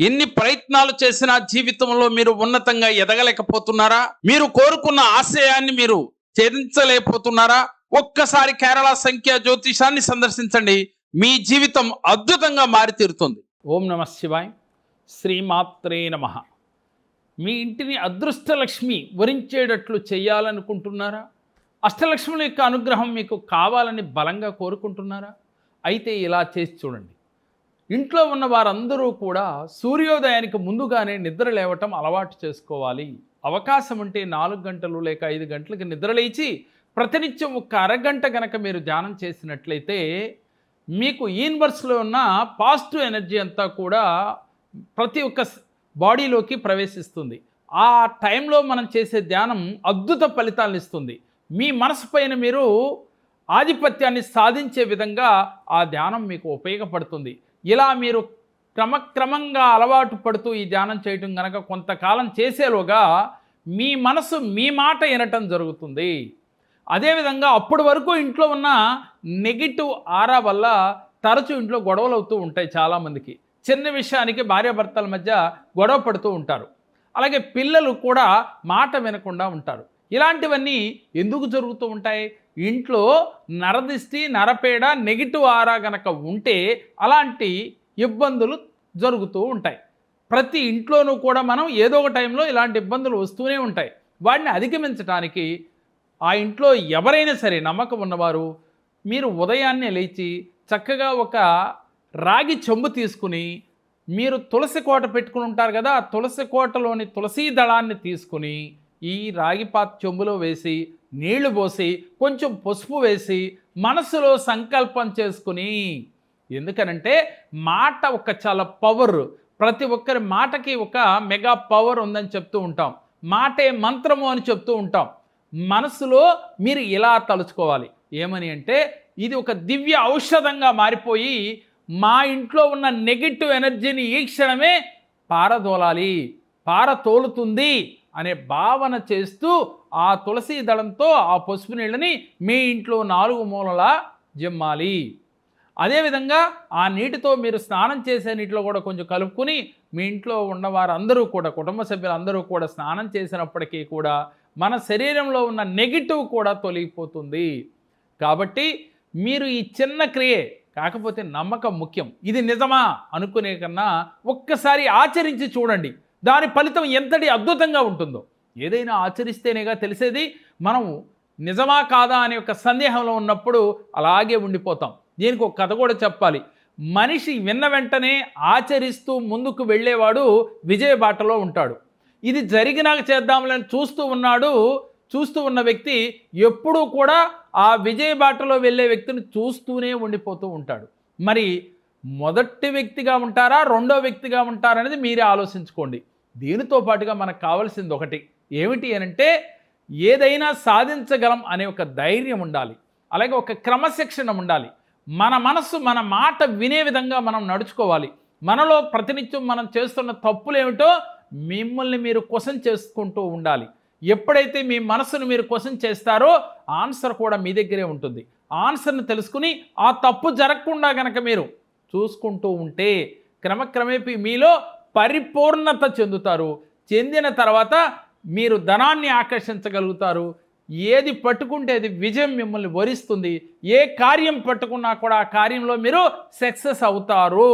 ఎన్ని ప్రయత్నాలు చేసినా జీవితంలో మీరు ఉన్నతంగా ఎదగలేకపోతున్నారా? మీరు కోరుకున్న ఆశయాన్ని మీరు ఛేదించలేకపోతున్నారా? ఒక్కసారి కేరళ సంఖ్య జ్యోతిషాన్ని సందర్శించండి. మీ జీవితం అద్భుతంగా మారి తీరుతుంది ఓం నమ శివాయ్. శ్రీమాత్రే నమ. మీ ఇంటిని అదృష్టలక్ష్మి వరించేటట్లు చేయాలనుకుంటున్నారా? అష్టలక్ష్ముల యొక్క అనుగ్రహం మీకు కావాలని బలంగా కోరుకుంటున్నారా? అయితే ఇలా చేసి చూడండి. ఇంట్లో ఉన్న వారందరూ కూడా సూర్యోదయానికి ముందుగానే నిద్ర లేవటం అలవాటు చేసుకోవాలి. అవకాశం ఉంటే నాలుగు గంటలు లేక ఐదు గంటలకు నిద్ర లేచి ప్రతినిత్యం ఒక అరగంట గనక మీరు ధ్యానం చేసినట్లయితే మీకు యూనివర్స్లో ఉన్న పాజిటివ్ ఎనర్జీ అంతా కూడా ప్రతి ఒక్క బాడీలోకి ప్రవేశిస్తుంది. ఆ టైంలో మనం చేసే ధ్యానం అద్భుత ఫలితాలను ఇస్తుంది. మీ మనసు పైన మీరు ఆధిపత్యాన్ని సాధించే విధంగా ఆ ధ్యానం మీకు ఉపయోగపడుతుంది. ఇలా మీరు క్రమక్రమంగా అలవాటు పడుతూ ఈ ధ్యానం చేయటం కనుక కొంతకాలం చేసేలోగా మీ మనసు మీ మాట వినటం జరుగుతుంది. అదేవిధంగా అప్పటి వరకు ఇంట్లో ఉన్న నెగిటివ్ ఆరా వల్ల తరచూ ఇంట్లో గొడవలు అవుతూ ఉంటాయి చాలామందికి. చిన్న విషయానికి భార్యాభర్తల మధ్య గొడవ పడుతూ ఉంటారు. అలాగే పిల్లలు కూడా మాట వినకుండా ఉంటారు. ఇలాంటివన్నీ ఎందుకు జరుగుతూ ఉంటాయి? ఇంట్లో నరదిష్టి నరపేడ నెగిటివ్ ఆరా గనక ఉంటే అలాంటి ఇబ్బందులు జరుగుతూ ఉంటాయి. ప్రతి ఇంట్లోనూ కూడా మనం ఏదో ఒక టైంలో ఇలాంటి ఇబ్బందులు వస్తూనే ఉంటాయి. వాటిని అధిగమించడానికి ఆ ఇంట్లో ఎవరైనా సరే నమ్మకం ఉన్నవారు మీరు ఉదయాన్నే లేచి చక్కగా ఒక రాగి చెంబు తీసుకుని మీరు తులసి కోట పెట్టుకుని ఉంటారు కదా ఆ తులసి కోటలోని తులసీ దళాన్ని తీసుకుని ఈ రాగిపాత చెంబులో వేసి నీళ్ళు పోసి కొంచెం పసుపు వేసి మనసులో సంకల్పం చేసుకుని ఎందుకనంటే మాట ఒక చాలా పవర్ ప్రతి ఒక్కరి మాటకి ఒక మెగా పవర్ ఉందని చెప్తూ ఉంటాం. మాటే మంత్రము అని చెప్తూ ఉంటాం. మనసులో మీరు ఇలా తలుచుకోవాలి. ఏమని అంటే ఇది ఒక దివ్య ఔషధంగా మారిపోయి మా ఇంట్లో ఉన్న నెగిటివ్ ఎనర్జీని ఈ క్షణమే పారదోలాలి. పారతోలుతుంది. అనే భావన చేస్తూ ఆ తులసి దళంతో ఆ పసుపు నీళ్ళని మీ ఇంట్లో నాలుగు మూలలా జమ్మాలి. అదేవిధంగా ఆ నీటితో మీరు స్నానం చేసే నీటిలో కూడా కొంచెం కలుపుకుని మీ ఇంట్లో ఉన్నవారందరూ కూడా కుటుంబ సభ్యులందరూ కూడా స్నానం చేసినప్పటికీ కూడా మన శరీరంలో ఉన్న నెగిటివ్ కూడా తొలగిపోతుంది. కాబట్టి మీరు ఈ చిన్న క్రియే కాకపోతే నమ్మకం ముఖ్యం. ఇది నిజమా? అనుకునే కన్నా ఒక్కసారి ఆచరించి చూడండి. దాని ఫలితం ఎంతటి అద్భుతంగా ఉంటుందో. ఏదైనా ఆచరిస్తేనేగా తెలిసేది మనం నిజమా కాదా అనే ఒక సందేహంలో ఉన్నప్పుడు అలాగే ఉండిపోతాం. దీనికి ఒక కథ కూడా చెప్పాలి. మనిషి విన్న వెంటనే ఆచరిస్తూ ముందుకు వెళ్ళేవాడు విజయ బాటలో ఉంటాడు. ఇది జరిగినాక చేద్దాంలని చూస్తూ ఉన్నాడు చూస్తూ ఉన్న వ్యక్తి ఎప్పుడూ కూడా ఆ విజయ బాటలో వెళ్ళే వ్యక్తిని చూస్తూనే ఉండిపోతూ ఉంటాడు. మరి మొదటి వ్యక్తిగా ఉంటారా? రెండో వ్యక్తిగా ఉంటారా? అనేది మీరే ఆలోచించుకోండి. దీనితో పాటుగా మనకు కావాల్సింది ఒకటి. ఏమిటి అనంటే ఏదైనా సాధించగలం అనే ఒక ధైర్యం ఉండాలి. అలాగే ఒక క్రమశిక్షణ ఉండాలి. మన మనస్సు మన మాట వినే విధంగా మనం నడుచుకోవాలి. మనలో ప్రతినిత్యం మనం చేస్తున్న తప్పులు ఏమిటో మిమ్మల్ని మీరు క్వశ్చన్ చేసుకుంటూ ఉండాలి. ఎప్పుడైతే మీ మనసును మీరు క్వశ్చన్ చేస్తారో ఆన్సర్ కూడా మీ దగ్గరే ఉంటుంది. ఆన్సర్ని తెలుసుకుని ఆ తప్పు జరగకుండా గనక మీరు చూసుకుంటూ ఉంటే క్రమక్రమేపీ మీలో పరిపూర్ణత చెందుతారు. చెందిన తర్వాత మీరు ధనాన్ని ఆకర్షించగలుగుతారు. ఏది పట్టుకుంటే అది విజయం మిమ్మల్ని వరిస్తుంది. ఏ కార్యం పట్టుకున్నా కూడా ఆ కార్యంలో మీరు సక్సెస్ అవుతారు.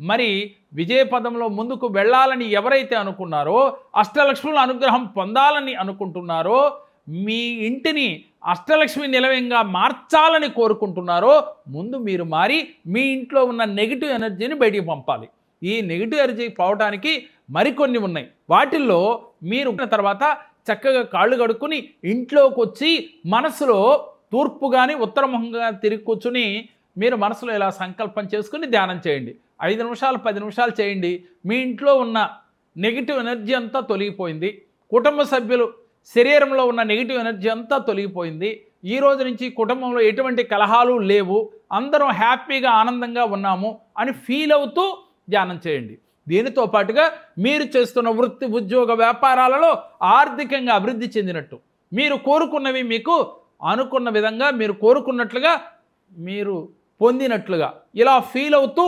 మరి విజయ పదంలో ముందుకు వెళ్ళాలని ఎవరైతే అనుకున్నారో అష్టలక్ష్ముల అనుగ్రహం పొందాలని అనుకుంటున్నారో మీ ఇంటిని అష్టలక్ష్మి నిలయంగా మార్చాలని కోరుకుంటున్నారో ముందు మీరు మారి మీ ఇంట్లో ఉన్న నెగిటివ్ ఎనర్జీని బయటికి పంపాలి. ఈ నెగిటివ్ ఎనర్జీ పోవడానికి మరికొన్ని ఉన్నాయి. వాటిల్లో మీరు ఉన్న తర్వాత చక్కగా కాళ్ళు కడుక్కుని ఇంట్లోకి వచ్చి మనసులో తూర్పు కానీ ఉత్తరముఖంగా తిరిగి కూర్చుని మీరు మనసులో ఇలా సంకల్పం చేసుకుని ధ్యానం చేయండి. ఐదు నిమిషాలు పది నిమిషాలు చేయండి. మీ ఇంట్లో ఉన్న నెగిటివ్ ఎనర్జీ అంతా తొలగిపోయింది. కుటుంబ సభ్యులు శరీరంలో ఉన్న నెగిటివ్ ఎనర్జీ అంతా తొలగిపోయింది. ఈ రోజు నుంచి కుటుంబంలో ఎటువంటి కలహాలు లేవు. అందరం హ్యాపీగా ఆనందంగా ఉన్నాము అని ఫీల్ అవుతూ ధ్యానం చేయండి. దీనితో పాటుగా మీరు చేస్తున్న వృత్తి ఉద్యోగ వ్యాపారాలలో ఆర్థికంగా అభివృద్ధి చెందినట్టు. మీరు కోరుకున్నవి మీకు అనుకున్న విధంగా మీరు కోరుకున్నట్లుగా మీరు పొందినట్లుగా. ఇలా ఫీల్ అవుతూ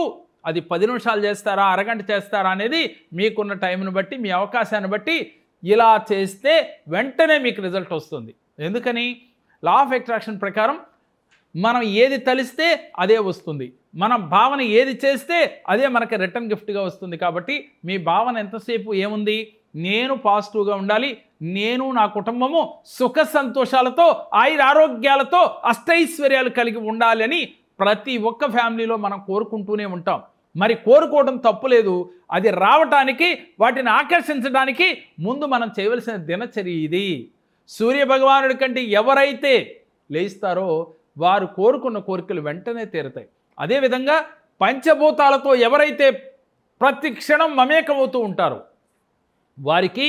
అది పది నిమిషాలు చేస్తారా అరగంట చేస్తారా అనేది మీకున్న టైంను బట్టి మీ అవకాశాన్ని బట్టి ఇలా చేస్తే వెంటనే మీకు రిజల్ట్ వస్తుంది. ఎందుకని? లా ఆఫ్ అట్రాక్షన్ ప్రకారం మనం ఏది తలిస్తే అదే వస్తుంది. మన భావన ఏది చేస్తే అదే మనకి రిటర్న్ గిఫ్ట్గా వస్తుంది కాబట్టి మీ భావన ఎంతసేపు ఏముంది? నేను పాజిటివ్గా ఉండాలి. నేను నా కుటుంబము సుఖ సంతోషాలతో ఆయుర ఆరోగ్యాలతో అష్టైశ్వర్యాలు కలిగి ఉండాలని ప్రతి ఒక్క ఫ్యామిలీలో మనం కోరుకుంటూనే ఉంటాం. మరి కోరుకోవడం తప్పులేదు అది రావటానికి వాటిని ఆకర్షించడానికి ముందు మనం చేయవలసిన దినచర్య ఇది. సూర్య భగవానుడి కంటే ఎవరైతే లేస్తారో వారు కోరుకున్న కోరికలు వెంటనే తీరుతాయి. అదేవిధంగా పంచభూతాలతో ఎవరైతే ప్రతి క్షణం మమేకమవుతూ ఉంటారో వారికి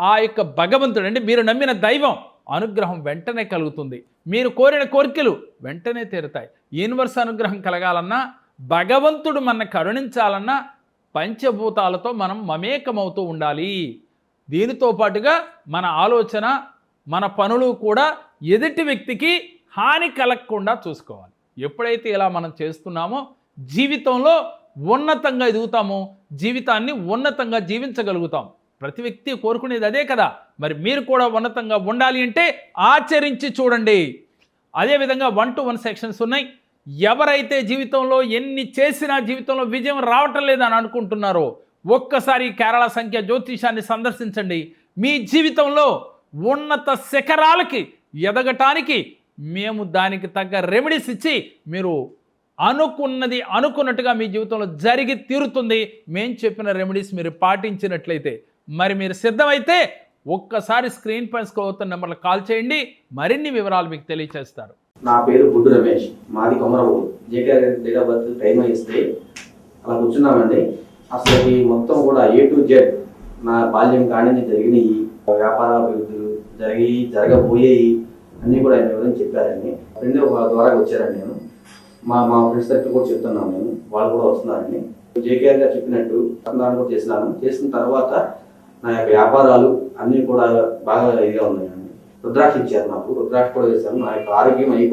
ఆ యొక్క భగవంతుడు అంటే మీరు నమ్మిన దైవం అనుగ్రహం వెంటనే కలుగుతుంది. మీరు కోరిన కోరికలు వెంటనే తీరుతాయి. యూనివర్స్ అనుగ్రహం కలగాలన్నా భగవంతుడు మన కరుణించాలన్నా పంచభూతాలతో మనం మమేకమవుతూ ఉండాలి. దీనితో పాటుగా మన ఆలోచన మన పనులు కూడా ఎదుటి వ్యక్తికి హాని కలగకుండా చూసుకోవాలి. ఎప్పుడైతే ఇలా మనం చేస్తున్నామో జీవితంలో ఉన్నతంగా ఎదుగుతామో జీవితాన్ని ఉన్నతంగా జీవించగలుగుతాం. ప్రతి వ్యక్తి కోరుకునేది అదే కదా. మరి మీరు కూడా ఉన్నతంగా ఉండాలి అంటే ఆచరించి చూడండి. అదేవిధంగా వన్ టు వన్ సెక్షన్స్ ఉన్నాయి. ఎవరైతే జీవితంలో ఎన్ని చేసినా జీవితంలో విజయం రావటం లేదని అనుకుంటున్నారో ఒక్కసారి కేరళ సంఖ్య జ్యోతిషాన్ని సందర్శించండి. మీ జీవితంలో ఉన్నత శిఖరాలకి ఎదగటానికి మేము దానికి తగ్గ రెమెడీస్ ఇచ్చి మీరు అనుకున్నది అనుకున్నట్టుగా మీ జీవితంలో జరిగి తీరుతుంది. మేము చెప్పిన రెమెడీస్ మీరు పాటించినట్లయితే మరి మీరు సిద్ధమైతే ఒక్కసారి స్క్రీన్ పైన స్క్రోల్ అవుతున్న నెంబర్లో కాల్ చేయండి. మరిన్ని వివరాలు మీకు తెలియచేస్తారు. నా పేరు గుడ్డు రమేష్. మాది Komaravuru JK date of birth time ఇస్తే అలా కూర్చున్నామండి. అసలు ఈ మొత్తం కూడా ఏ టు జెడ్ నా బాల్యం కాడి నుంచి జరిగినాయి వ్యాపార అభివృద్ధులు జరిగి జరగబోయేవి అన్నీ కూడా ఆయన వివరించి చెప్పారండి. ఫ్రెండ్ ఒక ద్వారా వచ్చారండి నేను. మా మా ఫ్రెండ్స్ దగ్గర కూడా చెప్తున్నాను నేను. వాళ్ళు కూడా వస్తున్నారండి. జేకేఆర్ గారు చెప్పినట్టు కూడా చేసినాను. చేసిన తర్వాత నా యొక్క వ్యాపారాలు అన్నీ కూడా బాగా ఇదిగా ఉన్నాయి. రుద్రాక్ష ఇచ్చారు నాకు రుద్రాక్ష కూడా వేశాను నా యొక్క ఆరోగ్యం అయ్యి